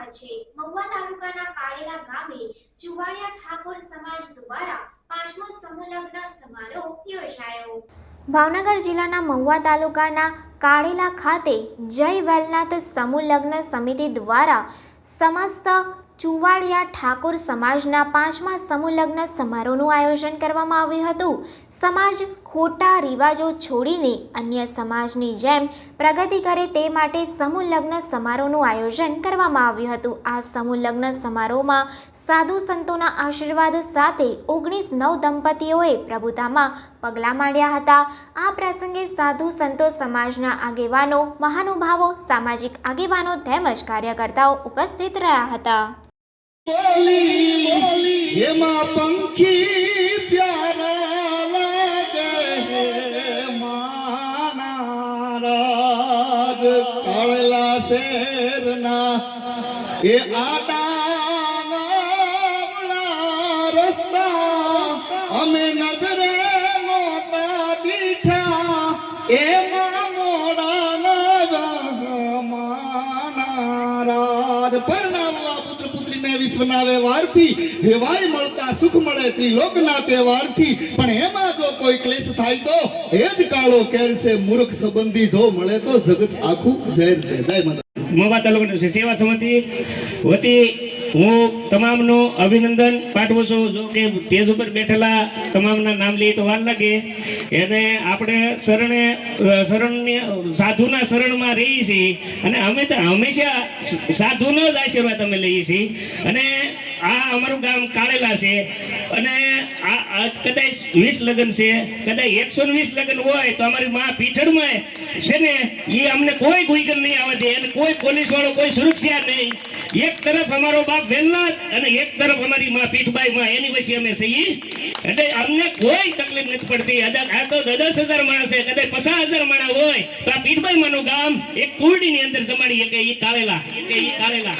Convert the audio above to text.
વચ્ચે મહુવા તાલુકાના કાળેલા ગામે ચુવાડિયા ઠાકોર સમાજ દ્વારા પાંચમો સમૂહ સમારોહ યોજાયો. ભાવનગર જિલ્લાના મહુવા તાલુકાના કાળેલા ખાતે જય વેલનાથ સમૂહ લગ્ન સમિતિ દ્વારા સમસ્ત ચુવાડિયા ઠાકોર સમાજના પાંચમા સમૂહ લગ્ન સમારોહનું આયોજન કરવામાં આવ્યું હતું. સમાજ ખોટા રિવાજો છોડીને અન્ય સમાજની જેમ પ્રગતિ કરે તે માટે સમૂહ સમારોહનું આયોજન કરવામાં આવ્યું હતું. આ સમૂહ સમારોહમાં સાધુ સંતોના આશીર્વાદ સાથે ઓગણીસ નવ દંપતીઓએ પ્રભુતામાં પગલાં માંડ્યા હતા. આ પ્રસંગે સાધુ સંતો સમાજના આગેવાનો, મહાનુભાવો, સામાજિક આગેવાનો તેમજ કાર્યકર્તાઓ ઉપસ્થિત રહ્યા હતા. બોલી એમાં પંખી પ્યારા લાગે હે માના રાજ શેરના એ આડા વિશ્વના વ્યવહારથી વેવાય મળતા સુખ મળે ત્રિલોકના તહેવારથી. પણ એમાં જો કોઈ ક્લેશ થાય તો એ જ કાળો કેર છે, મૂર્ખ સંબંધી જો મળે તો જગત આખું ઝેર છે. જય માતા મહુવા તાલુકાની સેવા સમિતિ વતી હું તમામનું અભિનંદન પાઠવું છું. જો કે સ્ટેજ ઉપર બેઠેલા તમામના નામ લઈએ તો વાર લાગે. એને આપણે શરણે શરણની, સાધુના શરણમાં રહીએ છીએ. અને અમે તો હંમેશા સાધુનો જ આશીર્વાદ અમે લઈએ છીએ. અને આ અમારું ગામ કાળેલા છે. અને આ કદાચ વીસ લગ્ન છે, કદાચ એકસો વીસ લગ્ન હોય તો અમારી માં પીઠળમાં છે ને એ અમને કોઈ ગુઈગન નહીં આવે દે અને કોઈ પોલીસ વાળો કોઈ સુરક્ષા નહીં. એક તરફ અમારો બાપ વેલનાથ અને એક તરફ અમારી માં પીઠબાઈ માં એની વચ્ચે અમે છીએ. એટલે અમને કોઈ તકલીફ નથી પડતી. આ તો દસ હજાર માણસ છે, કદાચ પચાસ હજાર માણસ હોય. તો આ પીઠબાઈ માનું ગામ એક કુરડી ની અંદર જમાડીએ કે એ કાળેલા કે એ કાળેલા.